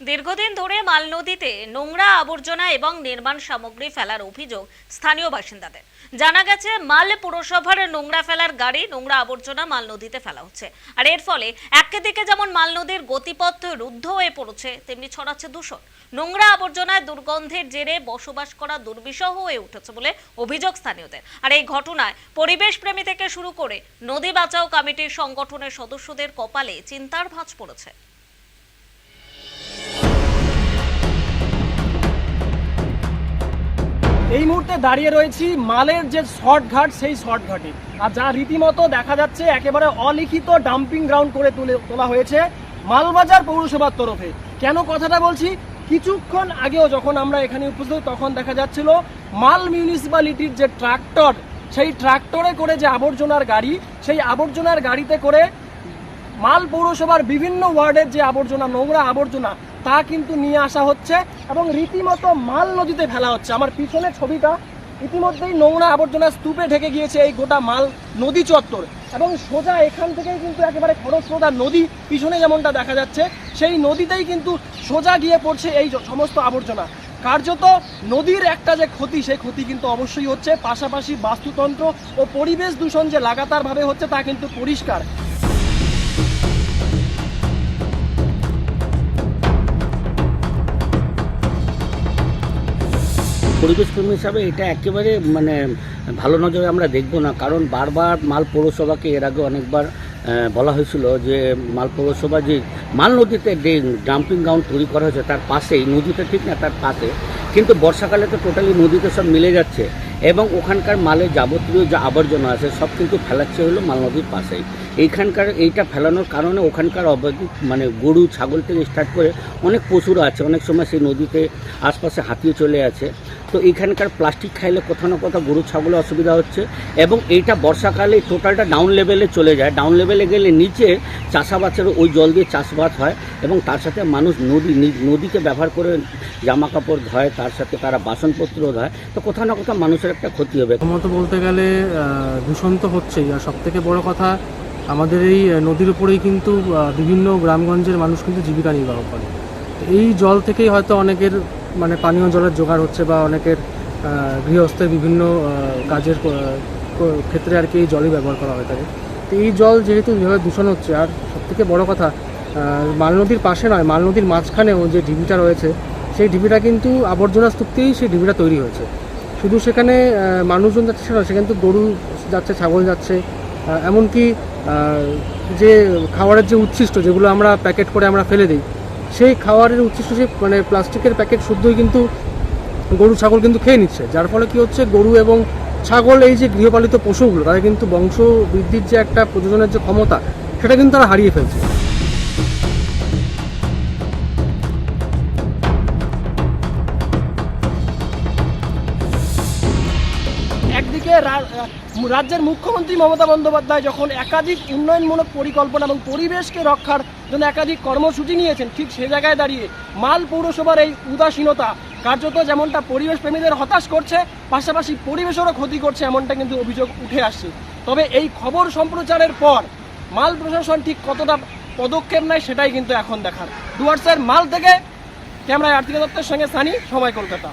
দীর্ঘদিন ধরে মাল নদীতে নোংরা আবর্জনা এবং নির্মাণ সামগ্রী ফেলার অভিযোগ স্থানীয় বাসিন্দাদের। জানা গেছে, মাল পুরসভার নোংরা ফেলার গাড়ি নোংরা আবর্জনা মাল নদীতে ফেলা হচ্ছে। আর এর ফলে একদিকে যেমন মাল নদীর গতিপথ রুদ্ধ হয়ে পড়ছে, তেমনি ছড়াচ্ছে দূষণ। নোংরা আবর্জনায় দুর্গন্ধের জেরে বসবাস করা দুর্বিষহ হয়ে উঠেছে বলে অভিযোগ স্থানীয়দের। আর এই ঘটনায় পরিবেশ প্রেমী থেকে শুরু করে নদী বাঁচাও কমিটির সংগঠনের সদস্যদের কপালে চিন্তার ভাঁজ পড়েছে। এই মুহূর্তে দাঁড়িয়ে রয়েছি মালের যে শর্ট ঘাট সেই শর্ট ঘাটে আর যা রীতিমতো দেখা যাচ্ছে, একেবারে অলিখিত ডাম্পিং গ্রাউন্ড করে তুলে তোলা হয়েছে মালবাজার পৌরসভার তরফে। কেন কথাটা বলছি? কিছুক্ষণ আগেও যখন আমরা এখানে উপস্থিত, তখন দেখা যাচ্ছিল মাল মিউনিসিপ্যালিটির যে ট্রাক্টর সেই ট্রাক্টরে করে যে আবর্জনার গাড়ি, সেই আবর্জনার গাড়িতে করে মাল পৌরসভার বিভিন্ন ওয়ার্ডের যে আবর্জনা, নোংরা আবর্জনা, তা কিন্তু নিয়ে আসা হচ্ছে। এবং রীতিমতো মাল নদীতে ফেলা হচ্ছে। আমার পিছনে ছবিটা ইতিমধ্যেই নোংরা আবর্জনা স্তূপে ঢেকে গিয়েছে এই গোটা মাল নদী চত্বর। এবং সোজা এখান থেকেই কিন্তু একেবারে খরস্রোতা নদী পিছনে যেমনটা দেখা যাচ্ছে, সেই নদীতেই কিন্তু সোজা গিয়ে পড়ছে এই সমস্ত আবর্জনা। কার্যত নদীর একটা যে ক্ষতি, সেই ক্ষতি কিন্তু অবশ্যই হচ্ছে। পাশাপাশি বাস্তুতন্ত্র ও পরিবেশ দূষণ যে লাগাতারভাবে হচ্ছে তা কিন্তু পরিষ্কার। পরিবেশপ্রেমী হিসাবে এটা একেবারে মানে ভালো নজরে আমরা দেখব না। কারণ বারবার মাল পৌরসভাকে এর আগে অনেকবার বলা হয়েছিল যে মাল পৌরসভা যে মাল নদীতে ডাম্পিং গ্রাউন্ড তৈরি করা হয়েছে, তার পাশেই, নদীতে ঠিক না, তার পাশে, কিন্তু বর্ষাকালে তো টোটালি নদীতে সব মিলে যাচ্ছে এবং ওখানকার মালের যাবতীয় যে আবর্জনা আছে, সব কিন্তু ফেলাচ্ছে হলো মাল নদীর পাশেই। এইখানকার এইটা ফেলানোর কারণে ওখানকার অবৈধ মানে গরু, ছাগল থেকে স্টার্ট করে অনেক পশুরা আছে। অনেক সময় সেই নদীতে আশপাশে হাতিয়ে চলে আছে। তো এখানকার প্লাস্টিক খাইলে কোথাও না কোথাও গরু, ছাগলের অসুবিধা হচ্ছে এবং এইটা বর্ষাকালে টোটালটা ডাউন লেভেলে চলে যায়। ডাউন লেভেলে গেলে নিচে চাষাবাসের ওই জল দিয়ে চাষবাস হয় এবং তার সাথে মানুষ নদী নদীকে ব্যবহার করে জামা কাপড় ধয়, তার সাথে তারা বাসনপত্র ধয়। তো কোথাও না কোথাও মানুষের একটা ক্ষতি হবে। প্রথমত বলতে গেলে দূষণ তো হচ্ছেই। আর সব থেকে বড় কথা, আমাদের এই নদীর উপরেই কিন্তু বিভিন্ন গ্রামগঞ্জের মানুষ কিন্তু জীবিকা নির্বাহ করে। এই জল থেকেই হয়তো অনেকের মানে পানীয় জলের জোগাড় হচ্ছে বা অনেকের গৃহস্থের বিভিন্ন কাজের ক্ষেত্রে আর কি এই জলই ব্যবহার করা হয়ে থাকে তো এই জল যেহেতু যেভাবে দূষণ হচ্ছে, আর সব থেকে বড় কথা মাল নদীর পাশে নয়, মাল নদীর মাঝখানেও যে ঢিবিটা রয়েছে, সেই ঢিবিটা কিন্তু আবর্জনা স্তূপতেই সেই ঢিবিটা তৈরি হয়েছে। শুধু সেখানে মানুষজন যাচ্ছে সেটা সেখানে তো গরু যাচ্ছে, ছাগল যাচ্ছে এমনকি যে খাবারের যে উচ্ছিষ্ট, যেগুলো আমরা প্যাকেট করে আমরা ফেলে দিই সেই খাওয়ারের উচ্ছিষ্ট সেই মানে প্লাস্টিকের প্যাকেট শুদ্ধই কিন্তু গরু, ছাগল কিন্তু খেয়ে নিচ্ছে। যার ফলে কি হচ্ছে, গরু এবং ছাগল এই যে গৃহপালিত পশুগুলো, তারা কিন্তু বংশ বৃদ্ধির যে একটা প্রযোজনের যে ক্ষমতা, সেটা কিন্তু তারা হারিয়ে ফেলছে। একদিকে রাজ্যের মুখ্যমন্ত্রী মমতা বন্দ্যোপাধ্যায় যখন একাধিক উন্নয়নমূলক পরিকল্পনা এবং পরিবেশকে রক্ষার জন্য একাধিক কর্মসূচি নিয়েছেন, ঠিক সে জায়গায় দাঁড়িয়ে মাল পৌরসভার এই উদাসীনতা কার্যত যেমনটা পরিবেশ প্রেমীদের হতাশ করছে, পাশাপাশি পরিবেশেরও ক্ষতি করছে এমনটা কিন্তু অভিযোগ উঠে আসছে। তবে এই খবর সম্প্রচারের পর মাল প্রশাসন ঠিক কতটা পদক্ষেপ নেয় সেটাই কিন্তু এখন দেখার। ডুয়ার্সের মাল থেকে ক্যামেরায় আর্থিক দত্তের সঙ্গে সানি, সময় কলকাতা।